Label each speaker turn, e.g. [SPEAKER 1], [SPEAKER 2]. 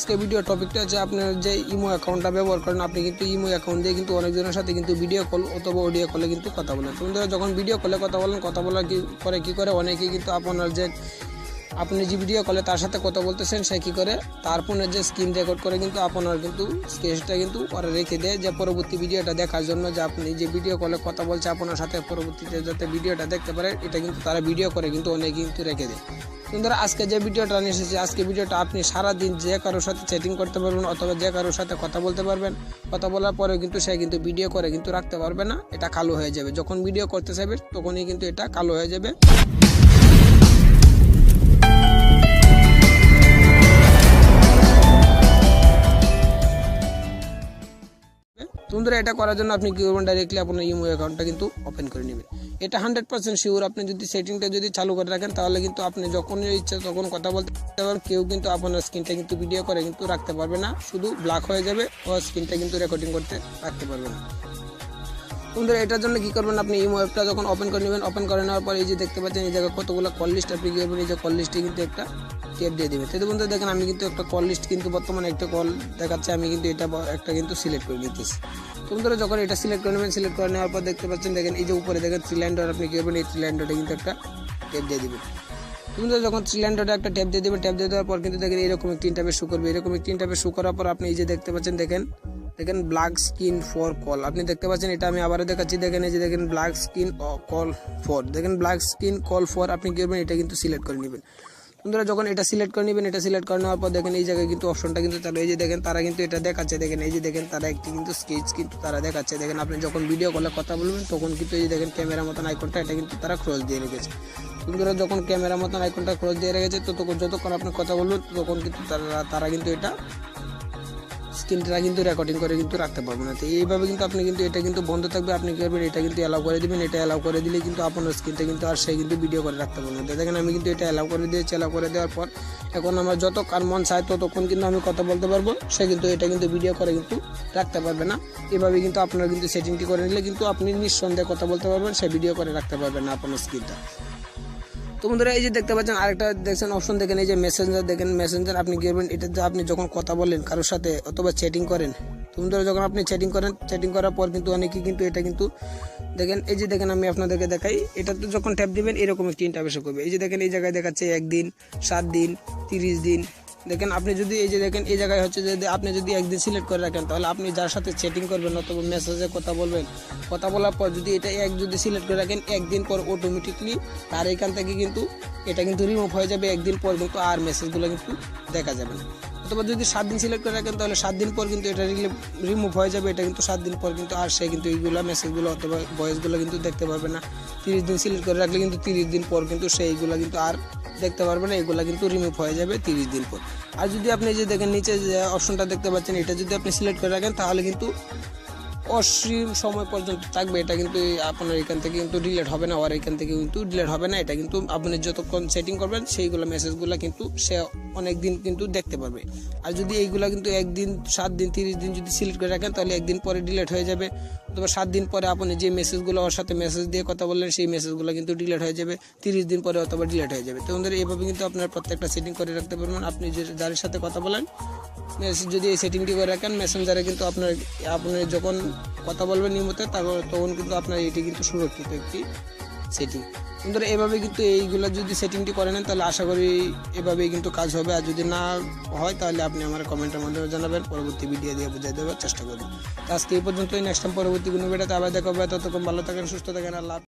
[SPEAKER 1] আজকে ভিডিও টপিকটা হচ্ছে আপনার যে ইমো অ্যাকাউন্টটা ব্যবহার করেন, আপনি কিন্তু ইমো অ্যাকাউন্ট দিয়ে কিন্তু অনেকজনের সাথে কিন্তু ভিডিও কল অথবা অডিও কলে কিন্তু কথা বলেন। বন্ধুরা, যখন ভিডিও কলে কথা বলেন, কথা বলার কি করে কি করে? অনেকেই কিন্তু আপনার যে আপনি যে ভিডিও কলে তার সাথে কথা বলতেছেন, সে কী করে? তার ফোনের যে স্ক্রিন রেকর্ড করে কিন্তু আপনার কিন্তু স্কেচটা কিন্তু পরে রেখে দেয় যে পরবর্তী ভিডিওটা দেখার জন্য যে আপনি যে ভিডিও কলে কথা বলছে, আপনার সাথে পরবর্তীতে যাতে ভিডিওটা দেখতে পারে, এটা কিন্তু তারা ভিডিও করে কিন্তু অনেকে কিন্তু রেখে দেয়। সুন্দর, আজকে যে ভিডিওটা নিয়ে এসেছি, আজকে ভিডিওটা আপনি সারাদিন যে কারোর সাথে চ্যাটিং করতে পারবেন অথবা যে কারোর সাথে কথা বলতে পারবেন, কথা বলার পরেও কিন্তু সে কিন্তু ভিডিও করে কিন্তু রাখতে পারবে না, এটা কালো হয়ে যাবে। যখন ভিডিও করতে চাইবে, তখনই কিন্তু এটা কালো হয়ে যাবে। বন্ধুরা এটা করার জন্য আপনি কি করবেন? ডাইরেক্টলি আপনার ইমো অ্যাকাউন্টটা কিন্তু ওপেন করে নেবেন। এটা হান্ড্রেড পার্সেন্ট শিওর আপনি যদি সেটিংটা যদি চালু করে রাখেন, তাহলে কিন্তু আপনি যখন ইচ্ছা তখন কথা বলতে পারবেন। কেউ কিন্তু আপনার স্ক্রিনটা কিন্তু ভিডিও করে কিন্তু রাখতে পারবে না। শুধু ব্ল্যাক হয়ে যাবে, ও স্ক্রিনটা কিন্তু রেকর্ডিং করতে রাখতে পারবে না। বন্ধুরা, এটার জন্য কী করবেন আপনি? ইমো অ্যাপটা যখন ওপেন করে নেবেন ওপেন করে নেওয়ার পর এই যে দেখতে পাচ্ছেন, এই জায়গায় কতগুলো কল লিস্ট আপনি গিয়ে এই যে কল লিস্টে কিন্তু একটা টেপ দিয়ে দেবেন তো বন্ধুরা দেখেন, আমি কিন্তু একটা কল লিস্ট কিন্তু বর্তমানে একটা কল দেখাচ্ছে, আমি কিন্তু এটা একটা কিন্তু সিলেক্ট করে নিতেছি। তো বন্ধুরা যখন এটা সিলেক্ট করে নেবেন সিলেক্ট করে নেওয়ার পর দেখতে পাচ্ছেন, দেখেন এই যে উপরে দেখেন থ্রি লাইন আপনি কী করবেন, এই থ্রি লাইন কিন্তু একটা টেপ দিয়ে দিবেন। তুমি যখন সিলিন্ডারটা একটা ট্যাপ দিয়ে দেবেন ট্যাপ দিয়ে দেওয়ার পর কিন্তু দেখেন এরকম একটি ইন্টারভেস শু করবে। এরকম একটি ইন্টারভেস শু করার পর আপনি এই যে দেখতে পাচ্ছেন, দেখেন দেখেন ব্ল্যাক স্কিন ফর কল আপনি দেখতে পাচ্ছেন, এটা আমি আবারও দেখাচ্ছি, দেখেন এই যে দেখেন ব্ল্যাক স্কিন কল ফর দেখেন ব্ল্যাক স্কিন কল ফর আপনি কি করবেন, এটা কিন্তু সিলেক্ট করে নেবেন। বন্ধুরা, যখন এটা সিলেক্ট করে নেবেন, এটা সিলেক্ট করে নেওয়ার পর দেখেন এই জায়গায় কিন্তু অপশনটা কিন্তু তারা, এই যে দেখেন, তারা কিন্তু এটা দেখাচ্ছে, দেখেন, এই যে দেখেন, তারা একটি কিন্তু স্কেচ কিন্তু তারা দেখাচ্ছে। দেখেন, আপনি যখন ভিডিও কলে কথা বলবেন, তখন কিন্তু এই যে দেখেন ক্যামেরা মতন আইকনটা এটা কিন্তু তারা ক্রস দিয়ে রেখেছে। বন্ধুরা, যখন ক্যামেরা মতন আইকনটা ক্রস দিয়ে রেখেছে তো তখন যতক্ষণ আপনি কথা বলবেন তখন কিন্তু তারা তারা কিন্তু এটা স্ক্রিনটা কিন্তু রেকর্ডিং করে কিন্তু রাখতে পারব না। তো এইভাবে কিন্তু আপনি কিন্তু এটা কিন্তু বন্ধ থাকবে, আপনি কি করবেন এটা কিন্তু অ্যালাউ করে দিবেন, এটা অ্যালাউ করে দিলে কিন্তু আপনার স্ক্রিনটা কিন্তু আর সে কিন্তু ভিডিও করে রাখতে পারবে না। তো দেখেন, আমি কিন্তু এটা অ্যালাউ করে দিয়েছি অ্যালাউ করে দেওয়ার পর এখন আমার যত কার মন চায় ততক্ষণ কিন্তু আমি কথা বলতে পারব, সে কিন্তু এটা কিন্তু ভিডিও করে কিন্তু রাখতে পারবে না। এভাবে কিন্তু আপনার কিন্তু সেটিংটি করে নিলে কিন্তু আপনি নিঃসন্দেহে কথা বলতে পারবেন, সে ভিডিও করে রাখতে পারবেন না আপনার স্ক্রিনটা তো বন্ধুরা, এই যে দেখতে পাচ্ছেন, আরেকটা দেখছেন অপশন দেখেন, এই যে মেসেঞ্জার দেখেন মেসেঞ্জার আপনি গিয়েবেন এটা তো আপনি যখন কথা বলেন কারোর সাথে অথবা চ্যাটিং করেন, তো বন্ধুরা যখন আপনি চ্যাটিং করেন চ্যাটিং করার পর কিন্তু অনেকে কিন্তু এটা কিন্তু দেখেন, এই যে দেখেন আমি আপনাদেরকে দেখাই, এটা তো যখন ট্যাপ দিবেন, এরকম একটি ইন্টারভেশন করবে। এই যে দেখেন, এই জায়গায় দেখাচ্ছে একদিন, সাত দিন, তিরিশ দিন দেখেন, আপনি যদি এই যে দেখেন, এই জায়গায় হচ্ছে যে আপনি যদি একদিন সিলেক্ট করে রাখেন, তাহলে আপনি যার সাথে চ্যাটিং করবেন অথবা মেসেজে কথা বলবেন, কথা বলার পর যদি এটা এক যদি সিলেক্ট করে রাখেন, একদিন পর অটোমেটিকলি তার এখান থেকে কিন্তু এটা কিন্তু রিমুভ হয়ে যাবে, একদিন পর কিন্তু আর মেসেজগুলো কিন্তু দেখা যাবে না। অথবা যদি সাত দিন সিলেক্ট করে রাখেন, তাহলে সাত দিন পর কিন্তু এটা রিমুভ হয়ে যাবে। এটা কিন্তু সাত দিন পর কিন্তু আর সে কিন্তু এইগুলো মেসেজগুলো অথবা ভয়েসগুলো কিন্তু দেখতে পারবে না। তিরিশ দিন সিলেক্ট করে রাখলে কিন্তু তিরিশ দিন পর কিন্তু সে এইগুলো কিন্তু আর দেখতে পারবে না। এগুলো কিন্তু রিমুভ হয়ে যাবে তিরিশ দিন পর। আর যদি আপনি যে দেখেন নিচে যে অপশনটা দেখতে পাচ্ছেন, এটা যদি আপনি সিলেক্ট করে রাখেন, তাহলে কিন্তু অসীম সময় পর্যন্ত থাকবে, এটা কিন্তু আপনার এখান থেকে কিন্তু ডিলেট হবে না আর এখান থেকে কিন্তু ডিলেট হবে না, এটা কিন্তু আপনি যতক্ষণ সেটিং করবেন, সেইগুলো মেসেজগুলো কিন্তু সে অনেক দিন কিন্তু দেখতে পারবে। আর যদি এইগুলো কিন্তু একদিন, সাত দিন, তিরিশ দিন যদি সিলেক্ট করে রাখেন, তাহলে একদিন পরে ডিলেট হয়ে যাবে। অথবা সাত দিন পরে আপনি যে মেসেজগুলো ওর সাথে মেসেজ দিয়ে কথা বললেন, সেই মেসেজগুলো কিন্তু ডিলেট হয়ে যাবে। তিরিশ দিন পরে অথবা ডিলেট হয়ে যাবে। তো আমাদের এইভাবে কিন্তু আপনার প্রত্যেকটা সেটিং করে রাখতে পারবেন। আপনি যে যার সাথে কথা বলেন মেসেজ যদি এই সেটিংটি করে রাখেন মেসেঞ্জারে কিন্তু আপনার আপনি যখন কথা বলবেন নিয়মিত তখন কিন্তু আপনার এটি কিন্তু সুরক্ষিত একটি সেটিং কিন্তু এভাবে কিন্তু এইগুলো যদি সেটিংটি করে নেন, তাহলে আশা করি এভাবেই কিন্তু কাজ হবে। আর যদি না হয়, তাহলে আপনি আমার কমেন্টের মাধ্যমে জানাবেন, পরবর্তী ভিডিও দিয়ে বুঝিয়ে দেওয়ার চেষ্টা করবেন আজকে এই পর্যন্তই নেক্সট টাইম পরবর্তী কোনো ভিডিওতে আবার দেখা হবে। ততক্ষণ ভালো থাকেন, সুস্থ থাকেন, আল্লাহ।